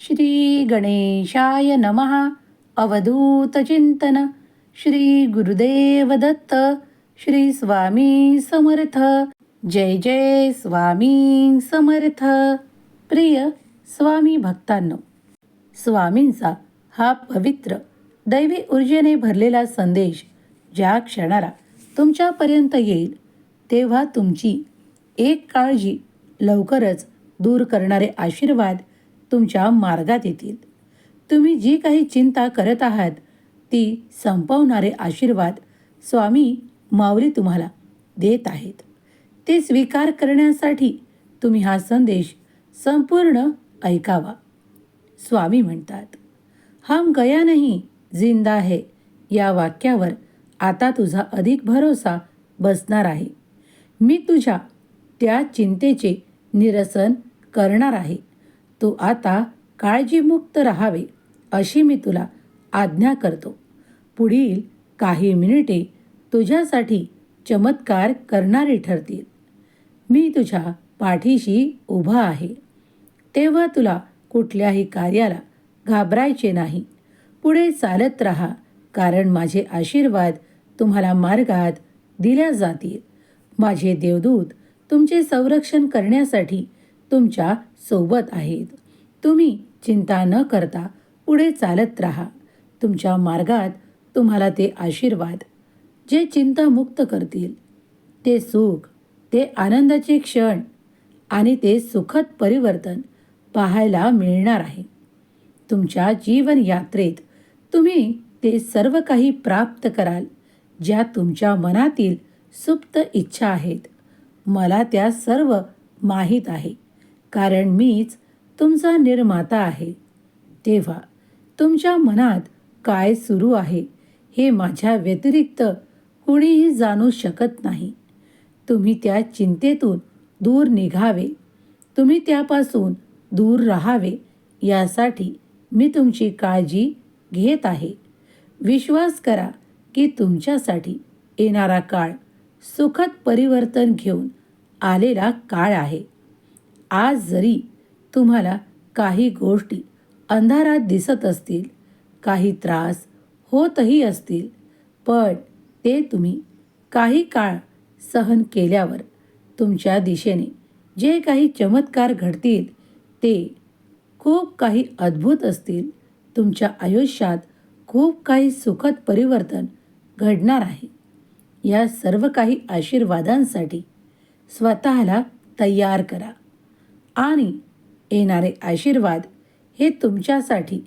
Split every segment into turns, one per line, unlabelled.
श्री गणेशाय नमः। अवधूतचिंतन श्री गुरुदेव दत्त श्री स्वामी समर्थ। जय जय स्वामी समर्थ। प्रिय स्वामी भक्तांनो स्वामींचा हा पवित्र दैवी ऊर्जेने भरलेला संदेश ज्या क्षणाला तुमच्यापर्यंत येईल तेव्हा तुमची एक काळजी लवकरच दूर करणारे आशीर्वाद तुमच्या मार्गात येतील. तुम्ही जी काही चिंता करत आहात ती संपवणारे आशीर्वाद स्वामी माऊली तुम्हाला देत आहेत. ते स्वीकार करण्यासाठी तुम्ही हा संदेश संपूर्ण ऐकावा. स्वामी म्हणतात हम गया नाही जिंदा है. या वाक्यावर आता तुझा अधिक भरोसा बसणार आहे. मी तुझ्या त्या चिंतेचे निरसन करणार आहे. तू आता काळजीमुक्त राहावे अशी मी तुला आज्ञा करतो. पुढील काही मिनिटे तुझ्यासाठी चमत्कार करणारी ठरतील. मी तुझ्या पाठीशी उभा आहे. तेव्हा तुला कुठल्याही कार्याला घाबरायचे नाही. पुढे चालत राहा कारण माझे आशीर्वाद तुम्हाला मार्गात दिल्या जातील. माझे देवदूत तुमचे संरक्षण करण्यासाठी तुमच्यासोबत आहेत. तुम्ही चिंता न करता पुढे चालत राहा. तुमच्या मार्गात तुम्हाला ते आशीर्वाद जे चिंतामुक्त करतील. ते सुख ते आनंदाचे क्षण आणि ते सुखद परिवर्तन पाहायला मिळणार आहे. तुमच्या जीवनयात्रेत तुम्ही ते सर्व काही प्राप्त कराल ज्या तुमच्या मनातील सुप्त इच्छा आहेत. मला त्या सर्व माहीत आहे. कारण मीच तुमचा निर्माता आहे. तेव्हा तुमच्या मनात काय सुरू आहे हे माझ्या व्यतिरिक्त कुणीही जाणू शकत नाही. तुम्ही त्या चिंतेतून दूर निघावे. तुम्ही त्यापासून दूर राहावे. यासाठी मी तुमची काळजी घेत आहे. विश्वास करा की तुमच्यासाठी येणारा काळ सुखद परिवर्तन घेऊन आलेला काळ आहे. आज जरी तुम्हाला काही गोष्टी अंधारात दिसत असतील काही त्रास होतही असतील पण ते तुम्ही काही काळ सहन केल्यावर तुमच्या दिशेने जे काही चमत्कार घडतील ते खूप काही अद्भुत असतील. तुमच्या आयुष्यात खूप काही सुखद परिवर्तन घडणार आहे. या सर्व काही आशीर्वादांसाठी स्वतःला तयार करा. आणि येणारे आशीर्वाद हे तुमच्यासाठी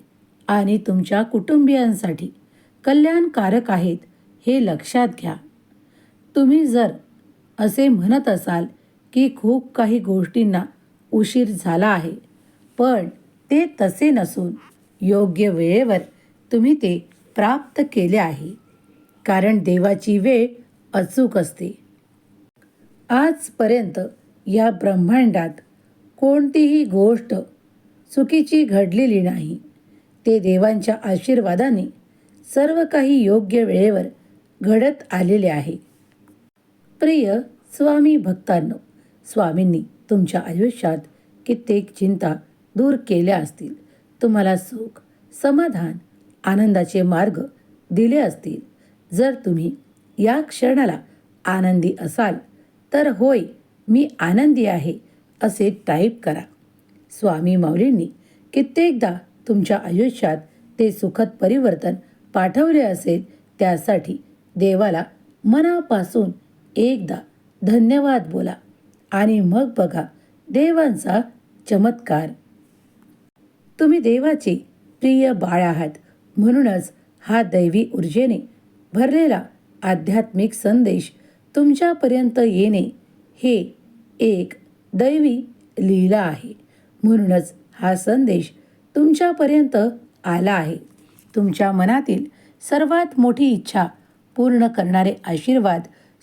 आणि तुमच्या कुटुंबियांसाठी कल्याणकारक आहेत हे लक्षात घ्या. तुम्ही जर असे म्हणत असाल की खूप काही गोष्टींना उशीर झाला आहे पण ते तसे नसून योग्य वेळेवर तुम्ही ते प्राप्त केले आहे कारण देवाची वेळ अचूक असते. आजपर्यंत या ब्रह्मांडात कोणतीही गोष्ट चुकीची घडलेली नाही. ते देवांच्या आशीर्वादाने सर्व काही योग्य वेळेवर घडत आलेले आहे. प्रिय स्वामी भक्तांनो स्वामींनी तुमच्या आयुष्यात कित्येक चिंता दूर केल्या असतील. तुम्हाला सुख समाधान आनंदाचे मार्ग दिले असतील. जर तुम्ही या क्षणाला आनंदी असाल तर होय मी आनंदी आहे. असे टाईप करा. स्वामी माऊलींनी कित्येकदा तुमच्या आयुष्यात ते सुखद परिवर्तन पाठवले असेल त्यासाठी देवाला मनापासून एकदा धन्यवाद बोला आणि मग बघा देवांचा चमत्कार. तुम्ही देवाचे प्रिय बाळ आहात म्हणूनच हा दैवी ऊर्जेने भरलेला आध्यात्मिक संदेश तुमच्यापर्यंत येणे हे एक दैवी लीला आहे. म्हणूनच हा संदेश तुमच्यापर्यंत आला आहे. तुमच्या मनातील सर्वात मोठी इच्छा पूर्ण करणारे आशीर्वाद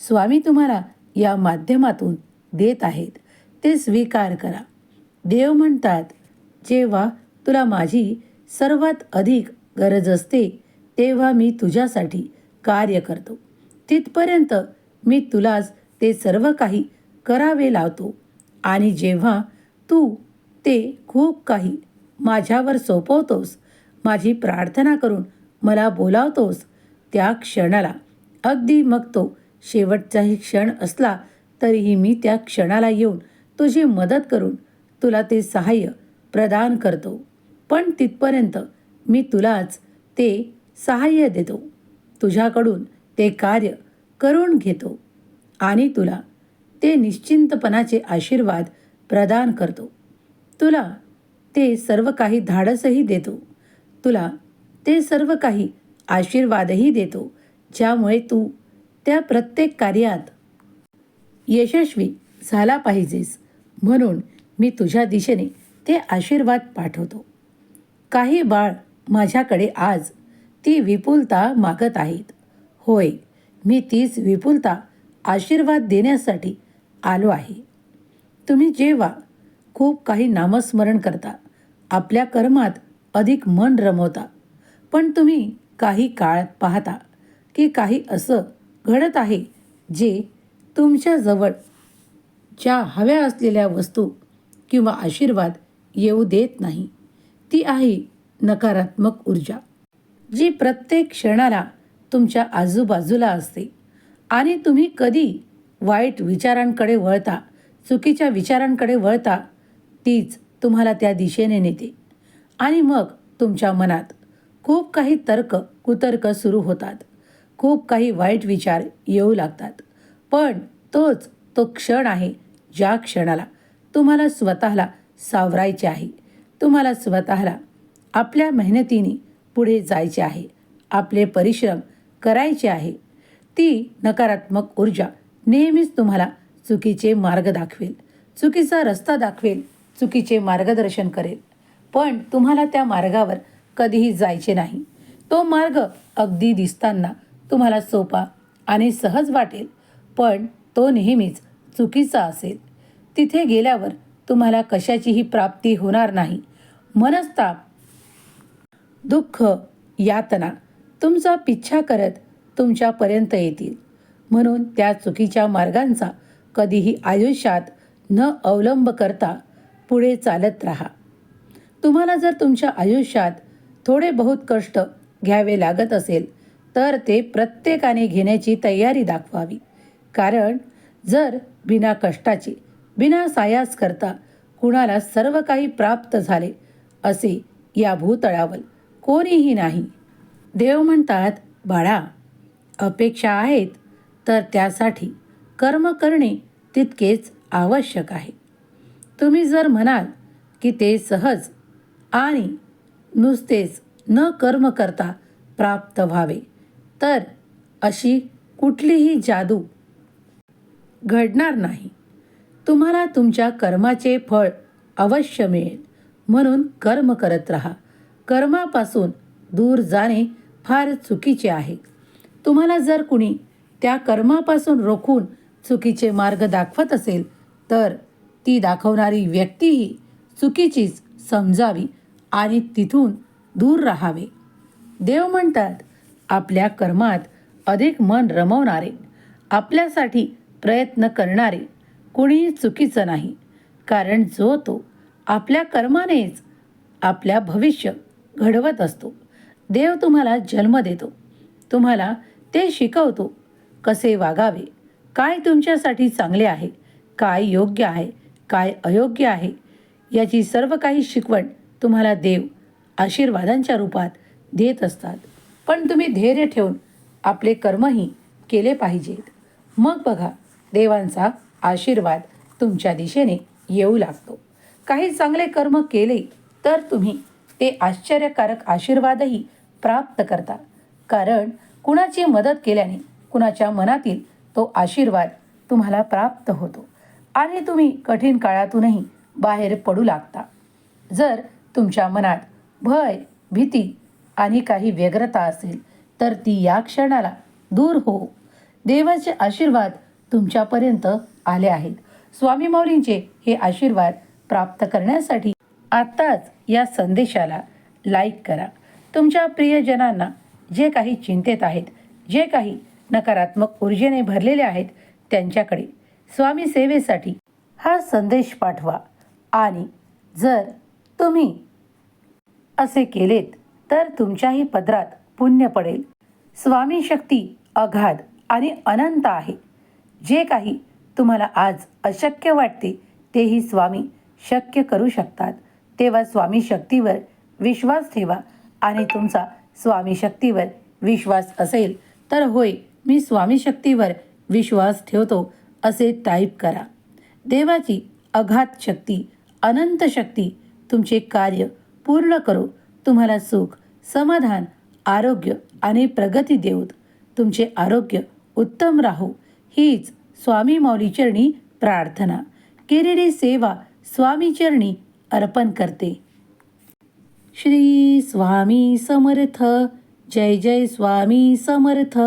स्वामी तुम्हाला या माध्यमातून देत आहेत. ते स्वीकार करा. देव म्हणतात जेव्हा तुला माझी सर्वात अधिक गरज असते तेव्हा मी तुझ्यासाठी कार्य करतो. तिथपर्यंत मी तुलाच ते सर्व काही करावे लावतो. आणि जेव्हा तू ते खूप काही माझ्यावर सोपवतोस माझी प्रार्थना करून मला बोलावतोस त्या क्षणाला. अगदी मग तो शेवटचाही क्षण असला तरीही मी त्या क्षणाला येऊन तुझी मदत करून तुला ते सहाय्य प्रदान करतो. पण तिथपर्यंत मी तुलाच ते सहाय्य देतो. तुझ्याकडून ते कार्य करून घेतो आणि तुला ते निश्चिंतपणाचे आशीर्वाद प्रदान करतो. तुला ते सर्व काही धाडसही देतो. तुला ते सर्व काही आशीर्वादही देतो ज्यामुळे तू त्या प्रत्येक कार्यात यशस्वी झाला पाहिजेस. म्हणून मी तुझ्या दिशेने ते आशीर्वाद पाठवतो. काही बाळ माझ्याकडे आज ती विपुलता मागत आहेत. होय मी तीच विपुलता आशीर्वाद देण्यासाठी आलो आहे. तुम्ही जेव्हा खूप काही नामस्मरण करता आपल्या कर्मात अधिक मन रमवता पण तुम्ही काही काळ पाहता की काही असं घडत आहे जे तुमच्याजवळ ज्या हव्या असलेल्या वस्तू किंवा आशीर्वाद येऊ देत नाही ती आहे नकारात्मक ऊर्जा जी प्रत्येक क्षणाला तुमच्या आजूबाजूला असते आणि तुम्ही कधी वाईट विचारांकडे वळता चुकीच्या विचारांकडे वळता तीच तुम्हाला त्या दिशेने नेते. आणि मग तुमच्या मनात खूप काही तर्क कुतर्क सुरू होतात. खूप काही वाईट विचार येऊ लागतात. पण तोच तो क्षण आहे ज्या क्षणाला तुम्हाला स्वतःला सावरायचे आहे. तुम्हाला स्वतःला आपल्या मेहनतीने पुढे जायचे आहे. आपले परिश्रम करायचे आहे. ती नकारात्मक ऊर्जा नेहमीच तुम्हाला चुकीचे मार्ग दाखवेल. चुकीचा रस्ता दाखवेल. चुकीचे मार्गदर्शन करेल. पण तुम्हाला त्या मार्गावर कधीही जायचे नाही. तो मार्ग अगदी दिसताना तुम्हाला सोपा आणि सहज वाटेल पण तो नेहमीच चुकीचा असेल. तिथे गेल्यावर तुम्हाला कशाचीही प्राप्ती होणार नाही. मनस्ताप दुःख यातना तुमचा पिच्छा करत तुमच्यापर्यंत येतील. म्हणून त्या चुकीच्या मार्गांचा कधीही आयुष्यात न अवलंब करता पुढे चालत राहा. तुम्हाला जर तुमच्या आयुष्यात थोडे बहुत कष्ट घ्यावे लागत असेल तर ते प्रत्येकाने घेण्याची तयारी दाखवावी. कारण जर बिना कष्टाचे बिना सायास करता कुणाला सर्व काही प्राप्त झाले असे या भूतळावर कोणीही नाही. देव म्हणतात बाळा अपेक्षा आहेत तर त्यासाठी कर्म करणे तितकेच आवश्यक आहे. तुम्ही जर म्हणाल की ते सहज आणि नुसतेच न कर्म करता प्राप्त व्हावे तर अशी कुठलीही जादू घडणार नाही. तुम्हाला तुमच्या कर्माचे फळ अवश्य मिळेल. म्हणून कर्म करत राहा. कर्मापासून दूर जाणे फार चुकीचे आहे. तुम्हाला जर कुणी त्या कर्मापासून रोखून चुकीचे मार्ग दाखवत असेल तर ती दाखवणारी व्यक्तीही चुकीचीच समजावी आणि तिथून दूर राहावे. देव म्हणतात आपल्या कर्मात अधिक मन रमवणारे आपल्यासाठी प्रयत्न करणारे कुणीही चुकीचं नाही कारण जो तो आपल्या कर्मानेच आपल्या भविष्य घडवत असतो. देव तुम्हाला जन्म देतो. तुम्हाला ते शिकवतो. कसे वागावे? काय तुमच्यासाठी चांगले आहे? काय योग्य आहे? काय अयोग्य आहे? याची सर्व काही शिकवण तुम्हाला देव आशीर्वादांच्या रूपात देत असतात. पण तुम्ही धैर्य ठेवून आपले कर्मही केले पाहिजेत. मग बघा देवांचा आशीर्वाद तुमच्या दिशेने येऊ लागतो. काही चांगले कर्म केले तर तुम्ही ते आश्चर्यकारक आशीर्वादही प्राप्त करता. कारण कुणाची मदत केल्याने कुणाच्या मनातील तो आशीर्वाद तुम्हाला प्राप्त होतो. आणि तुम्ही कठीण काळातूनही बाहेर पडू लागता. जर तुमच्या मनात भय भीती आणि काही व्यग्रता असेल तर ती या क्षणाला दूर हो. देवाचे आशीर्वाद तुमच्यापर्यंत आले आहेत. स्वामी मौलींचे हे आशीर्वाद प्राप्त करण्यासाठी आत्ताच या संदेशाला लाईक करा. तुमच्या प्रियजनांना जे काही चिंतेत आहेत जे काही नकारात्मक ऊर्जेने भरलेले आहेत त्यांच्याकडे. स्वामी सेवेसाठी हा संदेश पाठवा. आणि जर तुम्ही असे केलेत तर तुमच्याही पदरात पुण्य पडेल. स्वामी शक्ती अगाध आणि अनंत आहे. जे काही तुम्हाला आज अशक्य वाटते तेही स्वामी शक्य करू शकतात. तेव्हा स्वामी शक्तीवर विश्वास ठेवा. आणि तुमचा स्वामी शक्तीवर विश्वास असेल तर होय मी स्वामी शक्तीवर विश्वास ठेवतो असे टाईप करा. देवाची अघात शक्ती अनंत शक्ती तुमचे कार्य पूर्ण करो. तुम्हाला सुख समाधान आरोग्य आणि प्रगती देऊत. तुमचे आरोग्य उत्तम राहो. हीच स्वामी मौलीचरणी प्रार्थना. केलेली सेवा स्वामीचरणी अर्पण करते. श्री स्वामी समर्थ. जय जय स्वामी समर्थ.